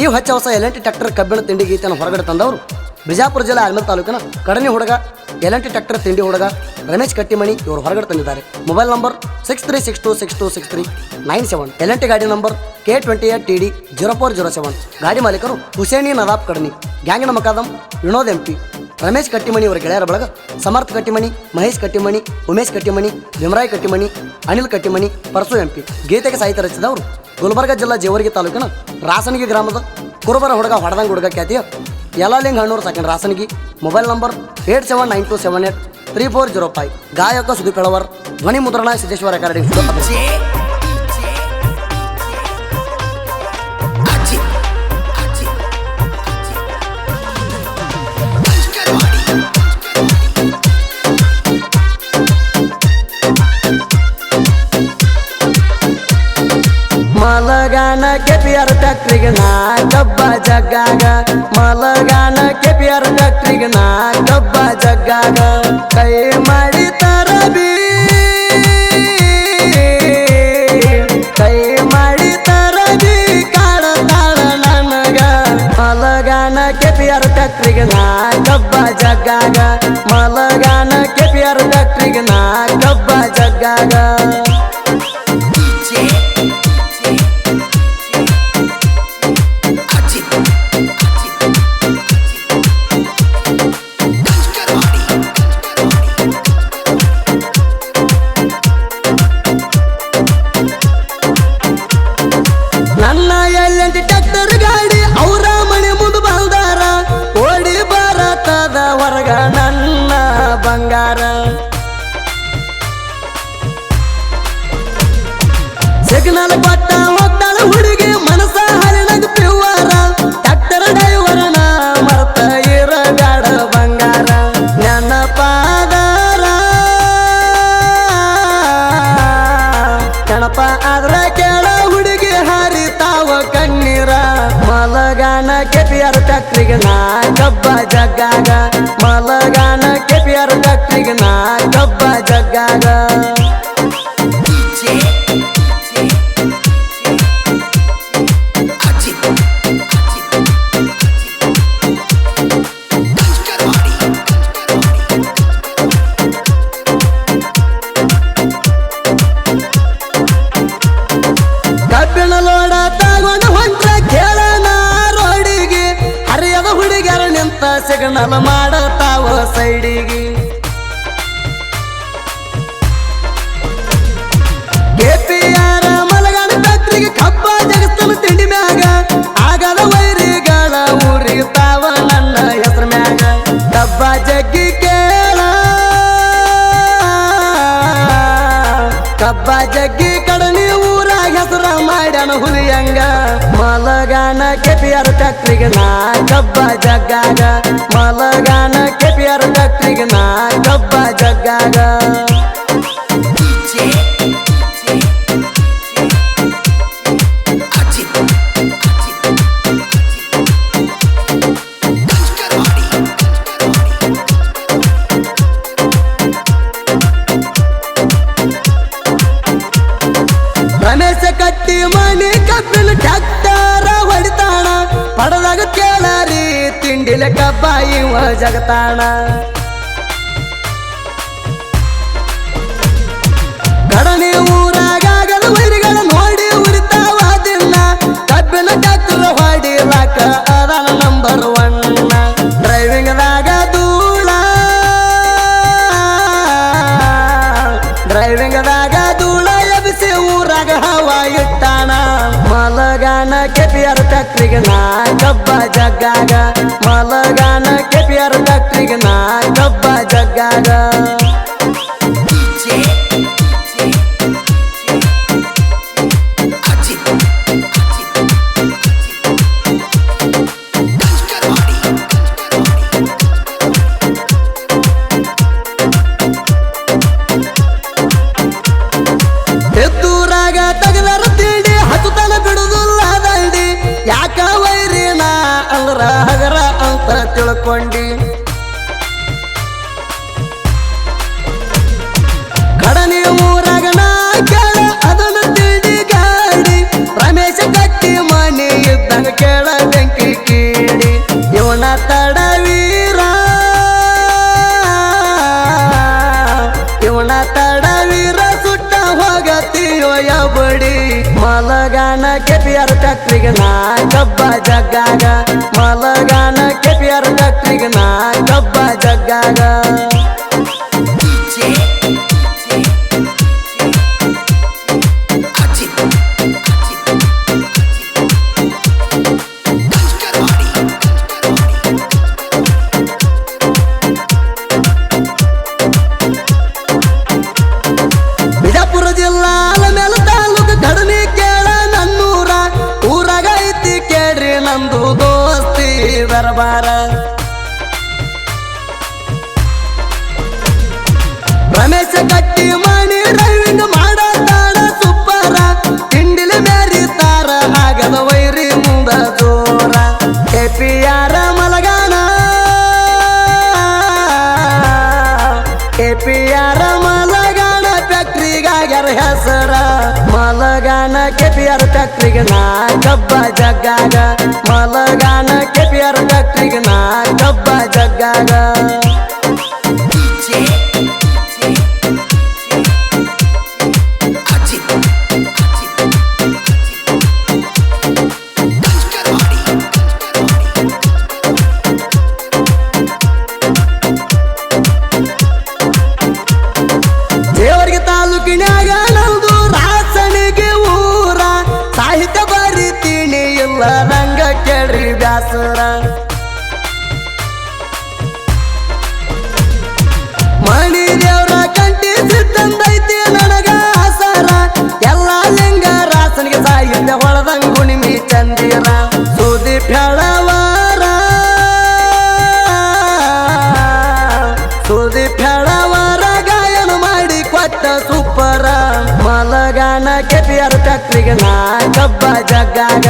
ಈ ಹೊಚ್ಚ ಹೊಸ L tractor ಕಬ್ಬಿಣ ತಿಂಡಿ ಗೀತೆಯನ್ನು ಹೊರಗಡೆ ತಂದವರು ಬಿಜಾಪುರ ಜಿಲ್ಲೆ ಆಲ್ಮೇಲ್ ತಾಲೂಕಿನ ಕಡನಿ ಹುಡುಗ ಎಲ್ ಟ್ರ್ಯಾಕ್ಟರ್ ತಿಂಡಿ ಹುಡುಗ ರಮೇಶ್ ಕಟ್ಟಿಮಣಿ ಇವರು ಹೊರಗಡೆ ತಂದಿದ್ದಾರೆ. Mobile number six three six two six two six three nine seven L ಗಾಡಿ number K twenty eight T D zero four zero seven ಗಾಡಿ ಮಾಲೀಕರು ಹುಸೇನಿ ನದಾಬ್ ಕಡನಿ, ಗ್ಯಾಂಗಿನ ಮಕಾದಂ ವಿನೋದ್ ಎಂ ಪಿ ರಮೇಶ್ ಕಟ್ಟಿಮಣಿ ಅವರ ಗೆಳೆಯರ ಬಳಗ ಸಮರ್ಥ ಕಟ್ಟಿಮಣಿ, ಮಹೇಶ್ ಕಟ್ಟಿಮಣಿ, ಉಮೇಶ್ ಕಟ್ಟಿಮಣಿ, ಭೀಮರಾಯ್ ಕಟ್ಟಿಮಣಿ, ಅನಿಲ್ ಕಟ್ಟಿಮಣಿ ಪರಸು ಎಂಪಿ ಗೀತೆಗೆ ಸಾಹಿತ್ಯ ರಚಿಸಿದವರು ಗುಲ್ಬರ್ಗ ಜಿಲ್ಲಾ ಜೇವರ್ಗಿ ತಾಲೂಕಿನ ರಾಸನಗಿ ಗ್ರಾಮದ ಕುರುಬರ ಹುಡುಗ ಹೊಡೆದಂಗೆ ಹುಡುಗ ಖ್ಯಾತಿಯ Yalaling Hannur second Rasanagi. Mobile number eight seven nine two seven eight three four zero five. ಗಾಯಕ ಸುದೀಪ್ ಹೆಳವರ್. ಧ್ವನಿ ಮುದ್ರಣ ಸಿದ್ದೇಶ್ವರ ರೆಕಾರ್ಡಿಂಗ್ ಮಲಗಾನ ಕೆಪಿಯರ್ ಫ್ಯಾಕ್ಟ್ರಿಗೆ ನಾ ಕಬ್ಬ ಜಗ್ಗಾಗ. ಮಲಗಾನ ಕೆಪಿಯರ್ ಫ್ಯಾಕ್ಟ್ರಿಗೆ ನಾ ಡಬ್ಬ ಜಗ್ಗಾಗ. ಕೈ ಮಾಡಿ ತರಬಿ. ಕೈ ಮಾಡಿ ತರಬಿ ಕಾಡತಾಳ ನನಗ. ಮಲಗಾನ ಕೆಪಿಯರ್ ಫ್ಯಾಕ್ಟ್ರಿಗೆ ನಾ ಕಬ್ಬ ಜಗ್ಗಾಗ. ಮಲಗಾನ ಕೆಪಿಯರ್ ಫ್ಯಾಕ್ಟ್ರಿಗೆ ನಾ ಕಬ್ಬ ಜಗ್ಗಾಗ. ಹೊರಗ ನನ್ನ ಬಂಗಾರ. ಸಿಗ್ನಲ್ ಕೊಟ್ಟ ಹೋಗ್ತಾಳ ಹುಡುಗಿ ಮನಸ ಹರಿನಗ ಪಿವ್ವಾರ ಕಬ್ಬ ಜಗ್ಗಾಗ ಮಲಗಾನ ಕೆಪಿಆರ್ ಫ್ಯಾಕ್ಟ್ರಿಗೆ ನಾ ಕಬ್ಬ ಜಗ್ಗಾಗ. ನಿಂತ ಸಿಗ್ನಲ್ ಮಾಡತಾವ ಸೈಡಿಗೆ. ಕೆಪಿಆರ್ ತಿಂಡಿ ಮ್ಯಾಗ. ನನ್ನ ಹೆಸರು ಜಗ್ಗಿ ಕೇಳ. ಕಬ್ಬ ಜಗ್ಗಿ ಮಲಗಾನ ಕೆಪಿಆರ್ ಫ್ಯಾಕ್ಟ್ರಿಗೆ ನಾಯ್ ಕಬ್ಬ ಜಗ್ಗಾಗ. ಮಲಗಾನ ಕೆಪಿಆರ್ ಫ್ಯಾಕ್ಟ್ರಿಗೆ ನಾಯ್ ಕಬ್ಬ ಜಗ್ಗಾಗ. ಕಟ್ಟಿ ಮನೆ ಕಬ್ಬಿನ ಟ್ಯಾಕ್ಟರ ಹೊಡಿತಾಣ. ಪಡದಾಗ ಕೇಳಾರಿ ತಿಂಡಿಲೆ ಕಬ್ಬ ಇವ ಜಗತಾಣ. ಕಡನೆ ಊರಾಗದ ಊರಾಗ ಹವಾ ಮಲಗಾನ ಕೆಪಿಯರ್ ಫ್ಯಾಕ್ಟ್ರಿಗೆ ನಾ ಕಬ್ಬ ಜಗ್ಗಾಗ. ಮಲಗಾನ ಕೆಪಿಯರ್ ಫ್ಯಾಕ್ಟ್ರಿಗೆ ನಾ ಕಬ್ಬ ಜಗ್ಗಾಗ. ಕಳ್ಕೊಂಡಿ. ಕಡನೆ ಊರಾಗ ನಾ ಕೇಳ, ಅದನ್ನು ತಿಳಿ ಗಾಡಿ. ರಮೇಶ ಗಟ್ಟಿ ಮನೆ ಇದ್ದಂಗ ಕೇಳ ಬೆಂಕಿ ಕೀಳಿ ಇವನ ತಡವೀರ ಇವನ ತಡವೀರ ಸುಟ್ಟ ಹೋಗತ್ತೀಯೋ ಬಡಿ. ಮಲಗಾನ ಕೆಪಿಯರ್ ಕತ್ತಿಗೆ ನಾ ಕಬ್ಬ ಜಗ್ಗಾಗ. ಮಲಗ ಪಿಯರ್ ಡಾಕ್ಟ್ರಿಗೆ ನಾಯ್ ಮಲಗಾನ ಕೆಪಿಯರ್ ಫ್ಯಾಕ್ಟ್ರಿಗೆ ನಾ ಕಬ್ಬ ಜಗ್ಗಾಗ. ಮಲಗಾನ ಕೆಪಿಯರ್ ಫ್ಯಾಕ್ಟ್ರಿಗೆ ನಾ ಕಬ್ಬ ಜಗ್ಗಾಗ. ಅಂದಿರ ಸುದೀಪ್ ಹೇಳವಾರ ಸುದೀಪ್ ಹೇಳವಾರ ಗಾಯನ ಮಾಡಿ ಕೊಟ್ಟ ಸೂಪರ ಮಲಗಾನ ಕೆಪಿಯರ್ ಫ್ಯಾಕ್ಟ್ರಿಗೆ ನಾ ಕಬ್ಬ ಜಗ್ಗಾಗ.